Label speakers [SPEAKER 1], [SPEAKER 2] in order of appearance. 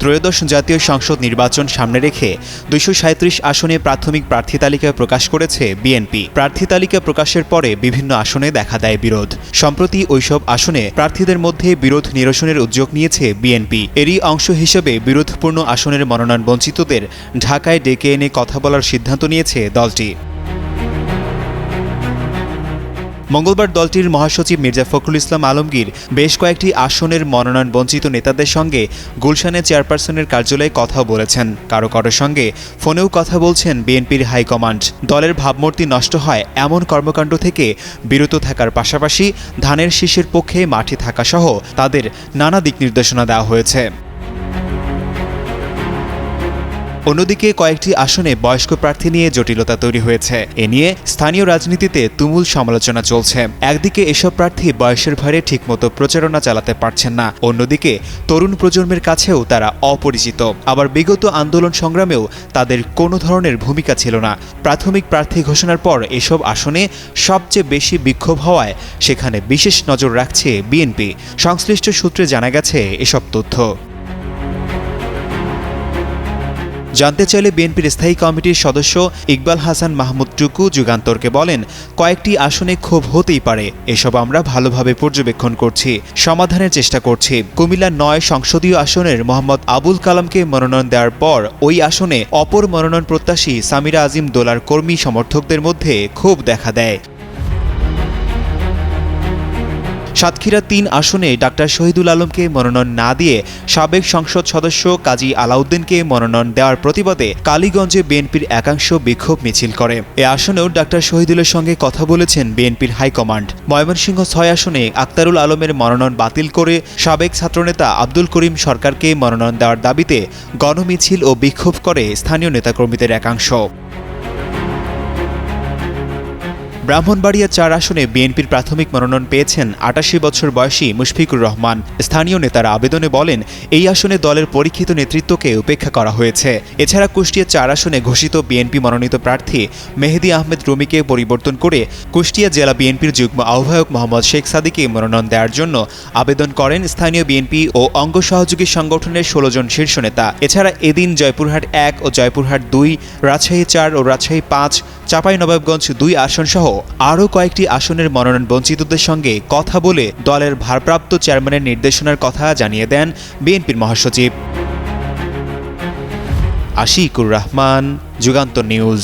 [SPEAKER 1] ত্রয়োদশ জাতীয় সংসদ নির্বাচন সামনে রেখে দুইশো সাঁত্রিশ আসনে প্রাথমিক প্রার্থী তালিকা প্রকাশ করেছে বিএনপি। প্রার্থী তালিকা প্রকাশের পরে বিভিন্ন আসনে দেখা দেয় বিরোধ। সম্প্রতি ওইসব আসনে প্রার্থীদের মধ্যে বিরোধ নিরসনের উদ্যোগ নিয়েছে বিএনপি। এরই অংশ হিসেবে বিরোধপূর্ণ আসনের মনোনয়ন বঞ্চিতদের ঢাকায় ডেকে এনে কথা বলার সিদ্ধান্ত নিয়েছে দলটি। মঙ্গলবার দলটির মহাসচিব মির্জা ফখরুল ইসলাম আলমগীর বেশ কয়েকটি আসনের মনোনয়ন বঞ্চিত নেতাদের সঙ্গে গুলশানে চেয়ারপারসনের কার্যালয়ে কথা বলেছেন। কারও কারোর সঙ্গে ফোনেও কথা বলছেন বিএনপির হাইকমান্ড। দলের ভাবমূর্তি নষ্ট হয় এমন কর্মকাণ্ড থেকে বিরত থাকার পাশাপাশি ধানের শীষের পক্ষে মাঠে থাকাসহ তাদের নানা দিক নির্দেশনা দেওয়া হয়েছে। অন্যদিকে কয়েকটি আসনে বয়স্ক প্রার্থী নিয়ে জটিলতা তৈরি হয়েছে। এ নিয়ে স্থানীয় রাজনীতিতে তুমুল সমালোচনা চলছে। একদিকে এসব প্রার্থী বয়সের ভারে ঠিকমতো প্রচারণা চালাতে পারছেন না। অন্যদিকে তরুণ প্রজন্মের কাছেও তারা অপরিচিত। আবার বিগত আন্দোলন সংগ্রামেও তাদের কোনো ধরনের ভূমিকা ছিল না। প্রাথমিক প্রার্থী ঘোষণার পর এসব আসনে সবচেয়ে বেশি বিক্ষোভ হওয়ায় সেখানে বিশেষ নজর রাখছে বিএনপি। সংশ্লিষ্ট সূত্রে জানা গেছে এসব তথ্য। জানতে চাইলে বিএনপির স্থায়ী কমিটির সদস্য ইকবাল হাসান মাহমুদ টুকু যুগান্তরকে বলেন, কয়েকটি আসনে ক্ষোভ হতেই পারে, এসব আমরা ভালোভাবে পর্যবেক্ষণ করছি, সমাধানের চেষ্টা করছি। কুমিল্লা নয় সংসদীয় আসনের মোহাম্মদ আবুল কালামকে মনোনয়ন দেওয়ার পর ওই আসনে অপর মনোনয়ন প্রত্যাশী সামিরা আজিম দোলার কর্মী সমর্থকদের মধ্যে ক্ষোভ দেখা দেয়। সাতক্ষীরা তিন আসনে ডাক্তার শহীদুল আলমকে মনোনয়ন না দিয়ে সাবেক সংসদ সদস্য কাজী আলাউদ্দিনকে মনোনয়ন দেওয়ার প্রতিবাদে কালীগঞ্জে বিএনপির একাংশ বিক্ষোভ মিছিল করে। এ আসনেও ডাক্তার শহীদুলের সঙ্গে কথা বলেছেন বিএনপির হাইকমান্ড। ময়মনসিংহ ছয় আসনে আক্তারুল আলমের মনোনয়ন বাতিল করে সাবেক ছাত্রনেতা আব্দুল করিম সরকারকে মনোনয়ন দেওয়ার দাবিতে গণমিছিল ও বিক্ষোভ করে স্থানীয় নেতাকর্মীদের একাংশ। ব্রাহ্মণবাড়িয়া চার আসনে বিএনপির প্রাথমিক মনোনয়ন পেয়েছেন আটাশি বছর বয়সী মুশফিকুর রহমান। স্থানীয় নেতারা আবেদনে বলেন, এই আসনে দলের পরীক্ষিত নেতৃত্বকে উপেক্ষা করা হয়েছে। এছাড়া কুষ্টিয়া চার আসনে ঘোষিত বিএনপি মনোনীত প্রার্থী মেহেদি আহমেদ রুমিকে পরিবর্তন করে কুষ্টিয়া জেলা বিএনপির যুগ্ম আহ্বায়ক মোহাম্মদ শেখ সাদিকে মনোনয়ন দেওয়ার জন্য আবেদন করেন স্থানীয় বিএনপি ও অঙ্গ সহযোগী সংগঠনের ষোলো জন শীর্ষ নেতা। এছাড়া এদিন জয়পুরহাট এক ও জয়পুরহাট দুই, রাজশাহী চার ও রাজশাহী পাঁচ চাঁপাইনবাবগঞ্জ দুই আসন সহ আরও কয়েকটি আসনের মনোনয়ন বঞ্চিতদের সঙ্গে কথা বলে দলের ভারপ্রাপ্ত চেয়ারম্যানের নির্দেশনার কথা জানিয়ে দেন বিএনপির মহাসচিব। আশিকুর রহমান যুগান্ত নিউজ।